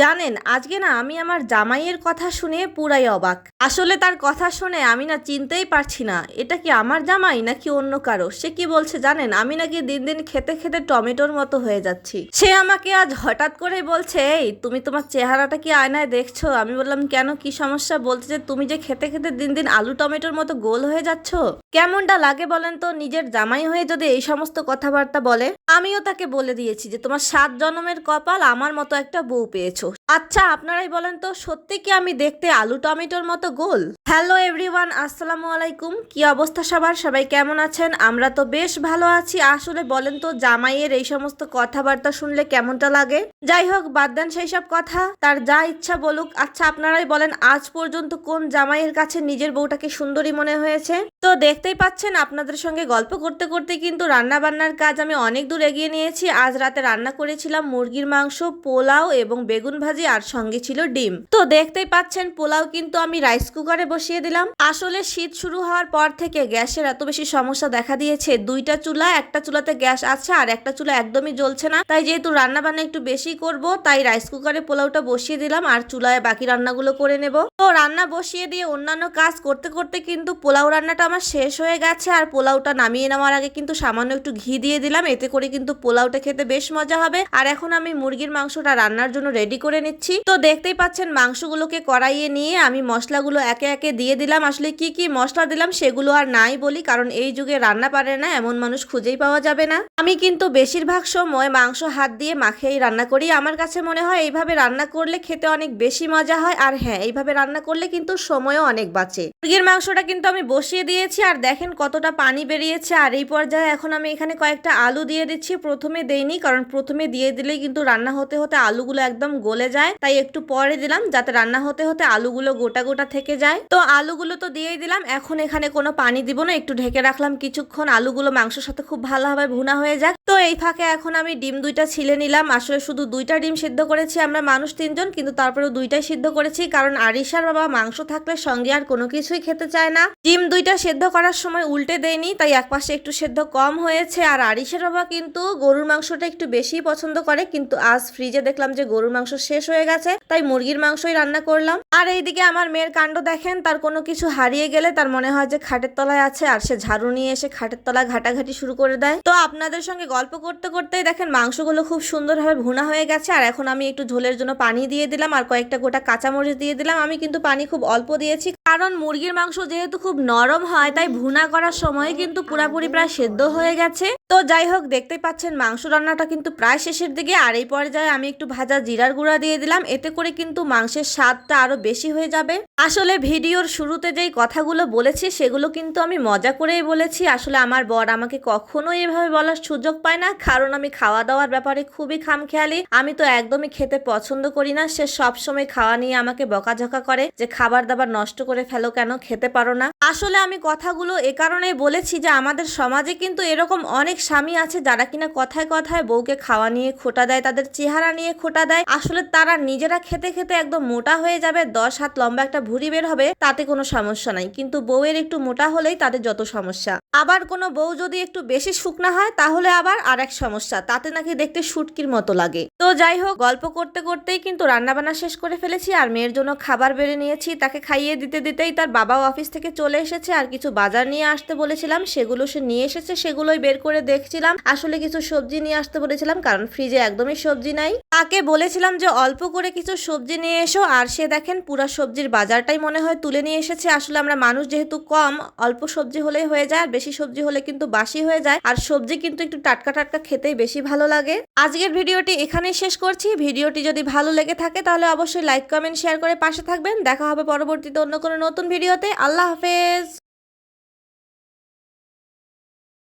জানেন, আজকে না আমি আমার জামাইয়ের কথা শুনে পুরাই অবাক। আসলে তার কথা শুনে আমি না চিনতেই পারছি না, এটা কি আমার জামাই নাকি অন্য কারও? সে কি বলছে জানেন, আমি নাকি দিন দিন খেতে খেতে টমেটোর মতো হয়ে যাচ্ছি। সে আমাকে আজ হঠাৎ করে বলছে, এই, তুমি তোমার চেহারাটা কি আয়নায় দেখছ? আমি বললাম, কেন? কি সমস্যা? বলছে যে, তুমি যে খেতে খেতে দিন দিন আলু টমেটোর মতো গোল হয়ে যাচ্ছ? কেমনটা লাগে বলেন তো? নিজের জামাই হয়ে যদি এই সমস্ত কথাবার্তা বলে, আমিও তাকে বলে দিয়েছি যে, তোমার সাত জনমের কপাল আমার মতো একটা বউ পেয়েছ। আচ্ছা আপনারাই বলেন তো, সত্যি কি আমি দেখতে আলু টমেটোর মতো গোল? হ্যালো এভরিওয়ান, আসসালামু আলাইকুম। কি অবস্থা সবার? সবাই কেমন আছেন? আমরা তো বেশ ভালো আছি। আসলে বলেন তো, জামাইয়ের এই সমস্ত কথাবার্তা শুনলে কেমনটা লাগে? যাই হোক, বাদ দেন সেই সব কথা। তার যা ইচ্ছা বলুক। আচ্ছা আপনারাই বলেন, আজ পর্যন্ত কোন জামাইয়ের কাছে নিজের বউটাকে সুন্দরী মনে হয়েছে? তো দেখতেই পাচ্ছেন, আপনাদের সঙ্গে গল্প করতে করতে কিন্তু রান্না বান্নার কাজ আমি অনেক দূর এগিয়ে নিয়েছি। আজ রাতে রান্না করেছিলাম মুরগির মাংস, পোলাও এবং বেগুন ভাজি আর সঙ্গে ছিল ডিম। তো দেখতেই পাচ্ছেন, পোলাও কিন্তু আমি রাইস কুকারে বসিয়ে দিলাম। আসলে শীত শুরু হওয়ার পর থেকে গ্যাসের এত বেশি সমস্যা দেখা দিয়েছে। দুইটা চুলা, একটা চুলাতে গ্যাস আছে আর একটা চুলা একদমই জ্বলছে না। তাই যেহেতু রান্না বান্না একটু বেশি করব, তাই রাইস কুকারে পোলাওটা বসিয়ে দিলাম আর চুলায় বাকি রান্নাগুলো করে নেব। তো রান্না বসিয়ে দিয়ে অন্যান্য কাজ করতে করতে কিন্তু পোলাও রান্নাটা আমার শেষ হয়ে গেছে আর পোলাওটা নামিয়ে নেওয়ার আগে কিন্তু সামান্য একটু ঘি দিয়ে দিলাম। এতে করে কিন্তু পোলাওটা খেতে বেশ মজা হবে। আর এখন আমি মুরগির মাংসটা রান্নার জন্য রেডি করে নিচ্ছি। তো দেখতেই পাচ্ছেন মাংসগুলোকে কড়াইয়ে নিয়ে আমি মশলাগুলো একে একে দিয়ে দিলাম, আসলে কি কি মশলা দিলাম সেগুলো আর নাই বলি, কারণ এই যুগে রান্না পারে না, এমন মানুষ খুঁজেই পাওয়া যাবে না। আমি কিন্তু বেশিরভাগ সময় মাংস হাত দিয়ে মাখেই রান্না করি। আমার কাছে মনে হয় এইভাবে রান্না করলে খেতে অনেক বেশি মজা হয়, আর হ্যাঁ এইভাবে রান্না করলে কিন্তু সময়ও অনেক বাঁচে। মুরগির মাংসটা কিন্তু আমি বসিয়ে দিয়েছি আর দেখেন কতটা পানি বেরিয়েছে। আর এই পর্যায়ে এখন আমি এখানে কয়েকটা আলু দিয়ে দিচ্ছি। প্রথমে দেইনি, কারণ প্রথমে দিয়ে দিলেই কিন্তু রান্না হতে হতে আলুগুলো একদম গলে যায়। তাই একটু পরে দিলাম যাতে রান্না হতে হতে আলুগুলো গোটা গোটা থেকে যায়। তো আলুগুলো তো দিয়েই দিলাম, এখন এখানে কোনো পানি দিব না। একটু ঢেকে রাখলাম কিছুক্ষণ, আলুগুলো মাংসের সাথে খুব ভালোভাবে ভুনা হয়ে যাক। তো এই ফাঁকে এখন আমি ডিম দুইটা ছিলে নিলাম। আসলে শুধু দুইটা ডিম সিদ্ধ করেছি আমরা মানুষ তিনজন, কিন্তু তারপরেও দুইটাই সিদ্ধ করেছি, কারণ আরিশার বাবা মাংস থাকলে সঙ্গে আর কোনো কিছুই খেতে চায় না। ডিম দুইটা সেদ্ধ করার সময় উল্টে দেয়নি, তাই একপাশে একটু সেদ্ধ কম হয়েছে। আর আরিশার বাবা কিন্তু গরুর মাংসটা একটু বেশি পছন্দ করে, কিন্তু আজ ফ্রিজে দেখলাম যে গরুর মাংস শেষ হয়ে গেছে, তাই মুরগির মাংসই রান্না করলাম। আর এইদিকে আমার মেয়ের কাণ্ড দেখেন, তার কোনো কিছু হারিয়ে গেলে তার মনে হয় যে খাটের তলায় আছে, আর সে ঝাড়ু নিয়ে এসে খাটের তলায় ঘাটাঘাটি শুরু করে দেয়। তো আপনাদের সঙ্গে গল্প করতে করতেই দেখেন মাংসগুলো খুব সুন্দরভাবে ভুনা হয়ে গেছে, আর এখন আমি একটু ঝোলের জন্য পানি দিয়ে দিলাম, আর কয়েকটা গোটা কাঁচামরিচ দিয়ে দিলাম। আমি কিন্তু পানি খুব অল্প দিয়েছি কারণ মুরগির মাংস যেহেতু খুব নরম হয়, তাই ভুনা করার সময় কিন্তু পুরাপুরি প্রায় সেদ্ধ হয়ে গেছে। তো যাই হোক, দেখতেই পাচ্ছেন মাংস রান্নাটা কিন্তু প্রায় শেষের দিকে। আর এই পর্যায়ে আমি একটু ভাজা জিরার গুঁড়া দিয়ে দিলাম। এতে করে কিন্তু মাংসের স্বাদটা আরও বেশি হয়ে যাবে। আসলে ভিডিওর শুরুতে যেই কথাগুলো বলেছি, সেগুলো কিন্তু আমি মজা করেই বলেছি। আসলে আমার বর আমাকে কখনো এভাবে বলার সুযোগ পায় না, কারণ আমি খাওয়া দাওয়ার ব্যাপারে খুবই খামখেয়ালি। আমি তো একদমই খেতে পছন্দ করি না। সে সবসময় খাওয়া নিয়ে আমাকে বকাঝকা করে যে খাবার দাবার নষ্ট করে ফেলো কেন? খেতে পারো না। আসলে আমি কথাগুলো এ কারণেই বলেছি যে আমাদের সমাজে কিন্তু এরকম অনেক স্বামী আছে যারা কিনা কথায় কথায় বউকে খাওয়া নিয়ে খোটা দেয়, তাদের চেহারা নিয়ে খোটা দেয়। আসলে তারা নিজেরা খেতে খেতে একদম মোটা হয়ে যাবে, দশ হাত লম্বা একটা ভুরি বের হবে, তাতে কোনো সমস্যা নাই। কিন্তু বউয়ের একটু মোটা হলেই তাদের যত সমস্যা। আবার কোনো বউ যদি একটু বেশি শুকনা হয়, তাহলে আবার আর এক সমস্যা, তাতে নাকি দেখতে শুটকির মতো লাগে। তো যাই হোক, গল্প করতে করতেই কিন্তু রান্নাবান্না শেষ করে ফেলেছি, আর মেয়ের জন্য খাবার বেড়ে নিয়েছি। তাকে খাইয়ে দিতে দিতেই তার বাবাও অফিস থেকে চলে এসেছে, আর কিছু বাজার নিয়ে আসতে বলেছিলাম, সেগুলো সে নিয়ে এসেছে, সেগুলোই বের করে দেখছিলাম। আসলে কিছু সবজি নিয়ে আসতে বলেছিলাম, কারণ ফ্রিজে একদমই সবজি নাই। তাকে বলেছিলাম যে, অল্প করে কিছু সবজি নিয়ে এসো। আর সে দেখেন, পুরা সবজির বাজারটাই মনে হয় তুলে নিয়ে এসেছে। আসলে আমরা মানুষ যেহেতু কম, অল্প সবজি হলেই হয়ে যায়, আর বেশি সবজি হলে কিন্তু বাসি হয়ে যায়, আর সবজি কিন্তু একটু টাটকা টাটকা খেতেই বেশি ভালো লাগে। আজকের ভিডিওটি এখানেই শেষ করছি। ভিডিওটি যদি ভালো লেগে থাকে তাহলে অবশ্যই লাইক, কমেন্ট, শেয়ার করে পাশে থাকবেন। দেখা হবে পরবর্তীতে অন্য কোনো নতুন ভিডিওতে। আল্লাহ হাফেজ!